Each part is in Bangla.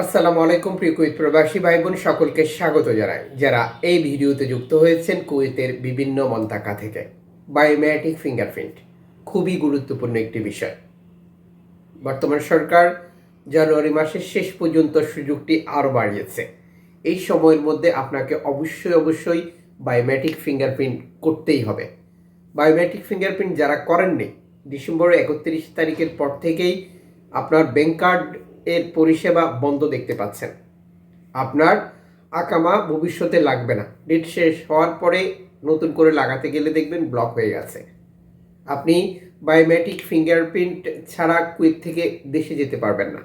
আসসালামু আলাইকুম, প্রিয় কুয়েত প্রবাসী ভাই বোন সকলকে স্বাগত জানাই। যারা এই ভিডিওতে যুক্ত হয়েছেন কুয়েতের বিভিন্ন মন্তাকা থেকে। বায়োমেট্রিক ফিঙ্গারপ্রিন্ট খুবই গুরুত্বপূর্ণ একটি বিষয়। বর্তমান সরকার জানুয়ারি মাসের শেষ পর্যন্ত সুযোগটি আরও বাড়িয়েছে। এই সময়ের মধ্যে আপনাকে অবশ্যই অবশ্যই বায়োমেট্রিক ফিঙ্গারপ্রিন্ট করতেই হবে। বায়োমেট্রিক ফিঙ্গারপ্রিন্ট যারা করেননি, ডিসেম্বরের একত্রিশ তারিখের পর থেকেই আপনার ব্যাংক কার্ড এর পরিষেবা বন্ধ দেখতে পাচ্ছেন। আপনার আকামা ভবিষ্যতে লাগবে না। ডেট শেষ হওয়ার পরে নতুন করে লাগাতে গেলে দেখবেন ব্লক হয়ে গেছে। আপনি বায়োমেট্রিক ফিঙ্গারপ্রিন্ট ছাড়া কুইক থেকে দেশে যেতে পারবেন না।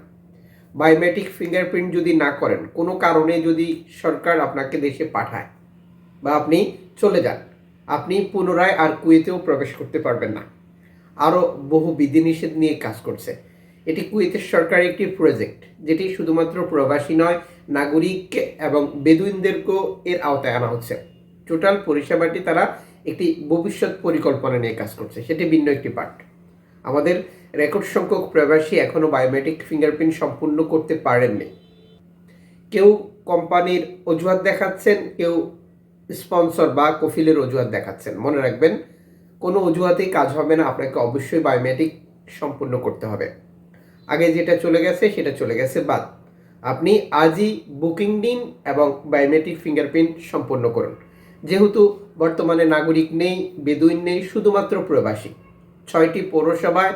বায়োমেট্রিক ফিঙ্গারপ্রিন্ট যদি না করেন, কোনো কারণে যদি সরকার আপনাকে দেশে পাঠায় বা আপনি চলে যান, আপনি পুনরায় আর কুয়েতেও প্রবেশ করতে পারবেন না। আরও বহু বিধিনিষেধ নিয়ে কাজ করছে। এটি কুয়েতের সরকারের একটি প্রজেক্ট যেটি শুধুমাত্র প্রবাসী নয়, নাগরিক এবং বেদুইনদেরকেও এর আওতায় আনা হচ্ছে। টোটাল পরিষেবাটি তারা একটি ভবিষ্যৎ পরিকল্পনা নিয়ে কাজ করছে, সেটি ভিন্ন একটি পার্ট আমাদের রেকর্ড সংখ্যক প্রবাসী এখনও বায়োমেট্রিক ফিঙ্গারপ্রিন্ট সম্পূর্ণ করতে পারেননি। কেউ কোম্পানির অজুহাত দেখাচ্ছেন, কেউ স্পন্সর বা কফিলের অজুহাত দেখাচ্ছেন। মনে রাখবেন, কোনো অজুহাতেই কাজ হবে না, আপনাকে অবশ্যই বায়োমেট্রিক সম্পূর্ণ করতে হবে। আগে যেটা চলে গেছে, সেটা চলে গেছে বাদ। আপনি আজই বুকিং দিন এবং বায়োমেট্রিক ফিঙ্গারপ্রিন্ট সম্পন্ন করুন। যেহেতু বর্তমানে নাগরিক নেই, বেদুইন নেই, শুধুমাত্র প্রবাসী। ছয়টি পৌরসভায়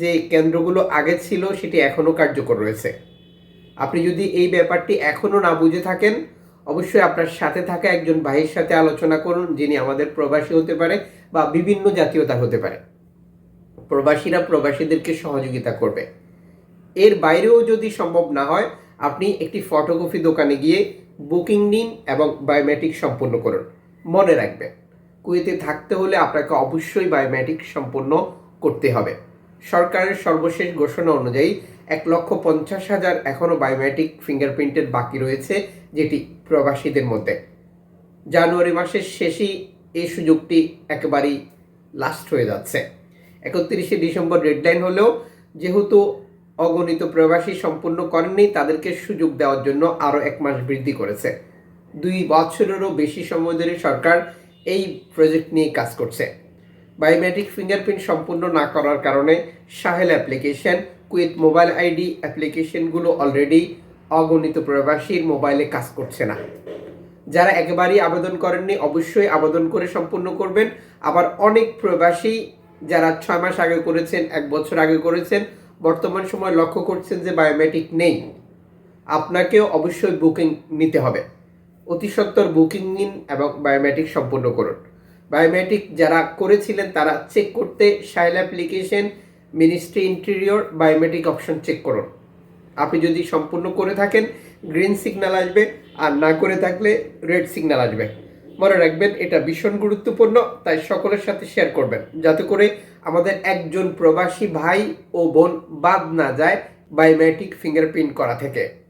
যে কেন্দ্রগুলো আগে ছিল, সেটি এখনও কার্যকর রয়েছে। আপনি যদি এই ব্যাপারটি এখনও না বুঝে থাকেন, অবশ্যই আপনার সাথে থাকা একজন ভাইয়ের সাথে আলোচনা করুন, যিনি আমাদের প্রবাসী হতে পারে বা বিভিন্ন জাতীয়তা হতে পারে। প্রবাসীরা প্রবাসীদেরকে সহযোগিতা করবে। এর বাইরেও যদি সম্ভব না হয়, আপনি একটি ফটোকপি দোকানে গিয়ে বুকিং নিন এবং বায়োমেট্রিক সম্পন্ন করুন। মনে রাখবেন, কুয়েতে থাকতে হলে আপনাকে অবশ্যই বায়োমেট্রিক সম্পন্ন করতে হবে। সরকারের সর্বশেষ ঘোষণা অনুযায়ী, এক লক্ষ পঞ্চাশ হাজার এখনও বায়োমেট্রিক ফিঙ্গারপ্রিন্টের বাকি রয়েছে যেটি প্রবাসীদের মধ্যে। জানুয়ারি মাসের শেষেই এই সুযোগটি একেবারেই লাস্ট হয়ে যাচ্ছে। একত্রিশে ডিসেম্বর ডেডলাইন হলেও, যেহেতু অগণিত প্রবাসী সম্পূর্ণ করেননি, তাদেরকে সুযোগ দেওয়ার জন্য আরও এক মাস বৃদ্ধি করেছে। দুই বছরেরও বেশি সময় ধরে সরকার এই প্রজেক্ট নিয়ে কাজ করছে। বায়োমেট্রিক ফিঙ্গারপ্রিন্ট সম্পূর্ণ না করার কারণে সাহেল অ্যাপ্লিকেশন কুইথ মোবাইল আইডি অ্যাপ্লিকেশনগুলো অলরেডি অগণিত প্রবাসীর মোবাইলে কাজ করছে না। যারা একেবারেই আবেদন করেননি, অবশ্যই আবেদন করে সম্পূর্ণ করবেন। আবার অনেক প্রবাসী যারা ছয় মাস আগে করেছেন, এক বছর আগে করেছেন বর্তমান সময় লক্ষ্য করছেন যে বায়োমেট্রিক নেই। আপনাকেও অবশ্যই বুকিং নিতে হবে। অতি সত্বর বুকিং নিন এবং বায়োমেট্রিক সম্পূর্ণ করুন। বায়োমেট্রিক যারা করেছিলেন, তারা চেক করতে সাইল application, ministry interior, biometric option check করুন। আপনি যদি সম্পূর্ণ করে থাকেন, গ্রিন সিগন্যাল আসবে, আর না করে থাকলে রেড সিগন্যাল আসবে। মনে রাখবেন, এটা ভীষণ গুরুত্বপূর্ণ, তাই সকলের সাথে শেয়ার করবেন। যাতে করে আমাদের একজন প্রবাসী ভাই ও বোন বাদ না যায় বায়োমেট্রিক ফিঙ্গারপ্রিন্ট করা থেকে।